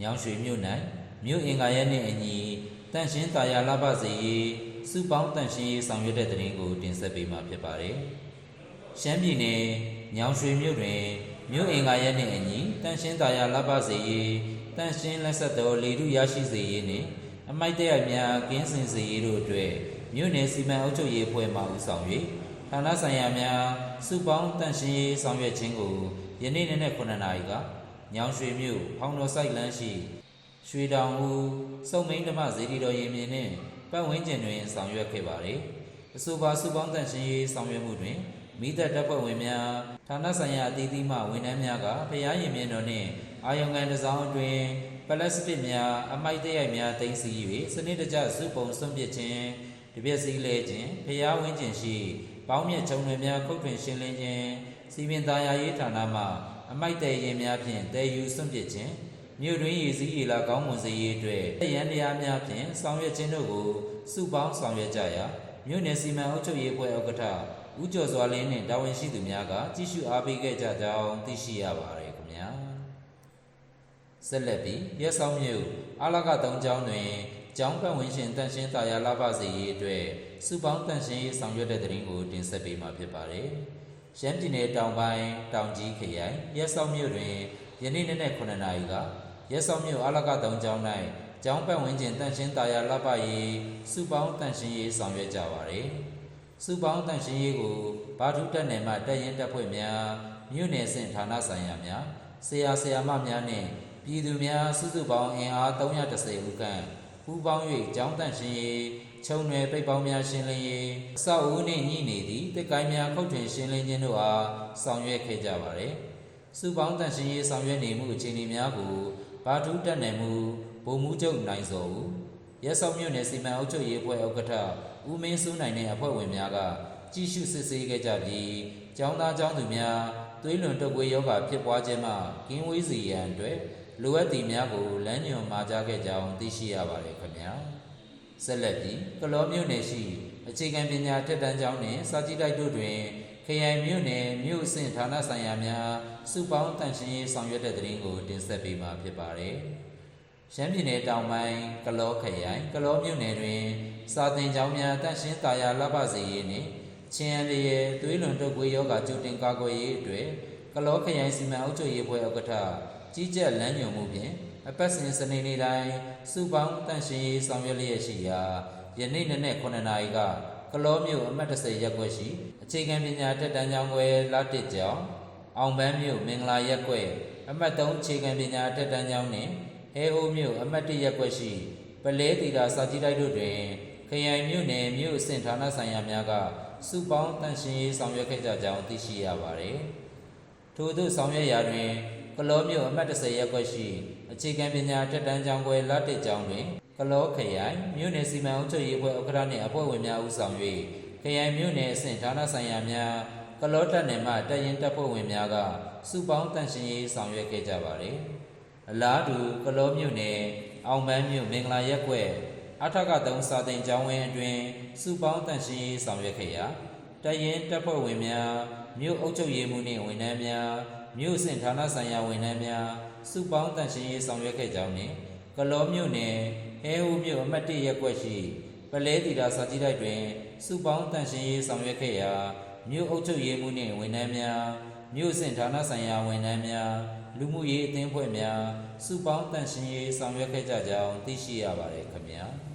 ညောင်ရွှေမြို့၌မြို့အင်္ဂါရက်နှင့်အညီတန့်ရှင်းတာယာလပစေရေးစုပေါင်းတန့်ရှင်းရေးဆောင်ရွက်တဲ့တရင်ကိုတင်ဆက်ပေးမှာဖြစ်ပါတယ်။ရှမ်းပြည်နယ်ညောင်ရွှေမြို့တွင်မြို့အင်္ဂါရက်နှင့်အညီတန့်ရှင်းတာယာလပစေရေးတန့်ရှင်းလက်ဆက်တော်လေထုရရှိစေရေးနှင့်အမိုက်တဲ့အများကင်းစင်စေရေးတို့အတွက်မြို့နယ်စီမံအုပ်ချုပ်ရေးအဖွဲ့မှဦးဆောင်၍ဌာနဆိုင်ရာများစုပေါင်းတန့်ရှင်းရေးဆောင်ရွက်ခြင်းကိုယနေ့နေ့နဲ့9နာရီက ညောင်ရွှေမြို့ဖောင်တော်ဆိုင်လမ်းရှိရွှေတောင်ဦးစုံမိန်ဓမ္မဇေဒီတော်ရင်မြင်နှင့်ပတ်ဝန်းကျင်တွင်ဆောင်ရွက်ခဲ့ပါသည်အဆိုပါစုပေါင်းတန်ရှင်ရေးဆောင်ရွက်မှုတွင်မိသက်တပ်ဖွဲ့ဝင်များဌာနဆိုင်ရာအသီးသီးမှဝန်ထမ်းများကဖျားရင်မြင်တော်နှင့်အာယုံကန်တစ်စောင်းအတွင်ပလတ်စတစ်များအမိုက်တရိုက်များတင်စီ၍စနစ်တကျစုပုံစွန့်ပစ်ခြင်းတပြက်စီလဲခြင်းဖျားဝန်းကျင်ရှိပေါင်းမြတ်ခြုံတွေများခုတ်ထွင်ရှင်းလင်းခြင်းစီပင်သားယာရေးဌာနမှ အမိုက်တဲရင်များဖြင့်တဲယူစွန့်ပစ်ခြင်းမြို့တွင်ရည်စည်းရည်လာကောင်းမွန်စေရေးအတွက်ရန်တရားများဖြင့်ဆောင်ရွက်ခြင်းတို့ကိုစုပေါင်းဆောင်ရွက်ကြရာမြို့နယ်စီမံအုပ်ချုပ်ရေးအဖွဲ့ဥက္ကဋ္ဌဦးကျော်စွာလင်းနှင့်တာဝန်ရှိသူများကကြီးစုအားပေးခဲ့ကြကြောင်းသိရှိရပါတယ်ခင်ဗျာဆက်လက်ပြီးရက်ဆောင်မြို့အာလကတုံးကျောင်းတွင်ကျောင်းပတ်ဝန်းကျင်တန့်ရှင်းတာယာလာပစေရေးအတွက်စုပေါင်းတန့်ရှင်းရေးဆောင်ရွက်တဲ့တဲ့ရင်ကိုတင်ဆက်ပေးမှာဖြစ်ပါတယ်။ ရှမ်းပြည်နယ်တောင်ပိုင်းတောင်ကြီးခရိုင်ရက်စောက်မြို့တွင်ယနေ့နေ့နဲ့9နာရီကရက်စောက်မြို့အလကတုံးကျောင်း၌ကျောင်းပတ်ဝန်းကျင်တန့်ရှင်းတာယာလပရေးစုပေါင်းတန့်ရှင်းရေးဆောင်ရွက်ကြပါသည်။စုပေါင်းတန့်ရှင်းရေးကိုဘာထုတက်နယ်မှတက်ရင်တက်ဖွဲ့များမြို့နယ်ဆင့်ဌာနဆိုင်ရာများဆရာဆရာမများနှင့်ပြည်သူများစုစုပေါင်းအင်အား330ဦးခန့် ပူးပေါင်း၍ကျောင်းတန့်ရှင်းရေးခြုံနယ်ပိတ်ပေါင်းများရှင်းလင်းရေးအဆောက်အဦနှင့်ညှိနေသည့်တက်ကိုင်းများခုတ်ထွင်ရှင်းလင်းခြင်းတို့အားဆောင်ရွက်ခဲ့ကြပါသည်။စုပေါင်းတန့်ရှင်းရေးဆောင်ရွက်နေမှုအခြေအနေများကိုဘာထုတက်နယ်မှုဗိုလ်မှူးချုပ်နိုင်စောဦးရဲဆောင်မြို့နယ်စီမံအုပ်ချုပ်ရေးအဖွဲ့ဥက္ကဋ္ဌဦးမင်းစိုးနိုင်တဲ့အဖွဲ့ဝင်များကကြည့်ရှုစစ်ဆေးခဲ့ကြပြီးကျောင်းသားကျောင်းသူများသွေးလွန်တုပ်ကွေးယောဂဖြစ်ပွားခြင်းမှကင်းဝေးစေရန်အတွက် လိုအပ်သည့်များကိုလမ်းညွှန်မှာကြားခဲ့ကြောင်းသိရှိရပါတယ်ခင်ဗျာ။ဆက်လက်ပြီးကလောမြို့နယ်ရှိအခြေခံပညာတက်တန်းကျောင်းနှင့်စာကြည့်တိုက်တို့တွင်ခရိုင်မြို့နယ်မြို့အဆင့်ဌာနဆိုင်ရာများစုပေါင်းတန့်ရှင်းရေးဆောင်ရွက်တဲ့တဲ့ရင်ကိုတင်ဆက်ပေးမှာဖြစ်ပါတယ်။ရှမ်းပြည်နယ်တောင်ပိုင်းကလောခရိုင်ကလောမြို့နယ်တွင် စာသင်ကျောင်းများတန့်ရှင်းတာယာလပစေရေးနှင့်ချင်းအလျယ်သွေးလွန်တုပ်ကွေးယောဂကြိုတင်ကာကွယ်ရေးအတွက်ကလောခရိုင်စီမံအုပ်ချုပ်ရေးအဖွဲ့ဥက္ကဋ္ဌ ကြီးကြပ်လမ်းညွှန်မှုဖြင့်အပတ်စဉ်စနေနေ့တိုင်းစုပေါင်းတန့်ရှင်းရေးဆောင်ရွက်လျက်ရှိရာယနေ့နေ့နဲ့9နာရီကကလောမြို့အမှတ်30ရပ်ကွက်ရှိအခြေခံပညာတက်တန်းကျောင်းွယ်လာတစ်ကျောင်းအောင်ပန်းမြို့မင်္ဂလာရပ်ကွက်အမှတ်3အခြေခံပညာတက်တန်းကျောင်းနှင့်ဟဲဟိုးမြို့အမှတ်1ရပ်ကွက်ရှိပလဲတီတာစာကြည့်တိုက်တို့တွင်ခရိုင်မြို့နယ်မြို့အဆင့်ဌာနဆိုင်ရာများကစုပေါင်းတန့်ရှင်းရေးဆောင်ရွက်ခဲ့ကြကြောင်းသိရှိရပါသည်။ထို့သို့ဆောင်ရွက်ရာတွင် ကလောမြို့အမှတ်30ရပ်ကွက်ရှိအခြေခံပညာတက်တန်းကျောင်းွယ်လက်တစ်ကျောင်းတွင်ကလောခရိုင်မြို့နယ်စီမံအုပ်ချုပ်ရေးအဖွဲ့ဥက္ကဋ္ဌနှင့်အဖွဲ့ဝင်များဦးဆောင်၍ခရိုင်မြို့နယ်အဆင့်ဌာနဆိုင်ရာများကလောတက်နယ်မှတက်ရင်တပ်ဖွဲ့ဝင်များကစုပေါင်းတန့်ရှင်းရေးဆောင်ရွက်ခဲ့ကြပါသည်။အလားတူကလောမြို့နယ်အောင်ပန်းမြို့မင်္ဂလာရပ်ကွက်အထက်က3စာတင်ကျောင်းဝင်းအတွင်စုပေါင်းတန့်ရှင်းရေးဆောင်ရွက်ခဲ့ရာတရင်တပ်ဖွဲ့ဝင်များမြို့အုပ်ချုပ်ရေးမှူးနှင့်ဝန်ထမ်းများ မြို့စင်ဌာနဆိုင်ရာဝန်ထမ်းများစုပေါင်းတန့်ရှင်းရေးဆောင်ရွက်ခဲ့ကြောင်းနှင့်ကလောမြို့နယ်ဟဲဟူးမြို့အမှတ်၁ရပ်ကွက်ရှိပလဲတီတာစာကြည့်တိုက်တွင်စုပေါင်းတန့်ရှင်းရေးဆောင်ရွက်ခဲ့ရာမြို့အုပ်ချုပ်ရေးမှူးနှင့်ဝန်ထမ်းများမြို့စင်ဌာနဆိုင်ရာဝန်ထမ်းများလူမှုရေးအသင်းဖွဲ့များစုပေါင်းတန့်ရှင်းရေးဆောင်ရွက်ခဲ့ကြကြောင်းသိရှိရပါတယ်ခင်ဗျာ။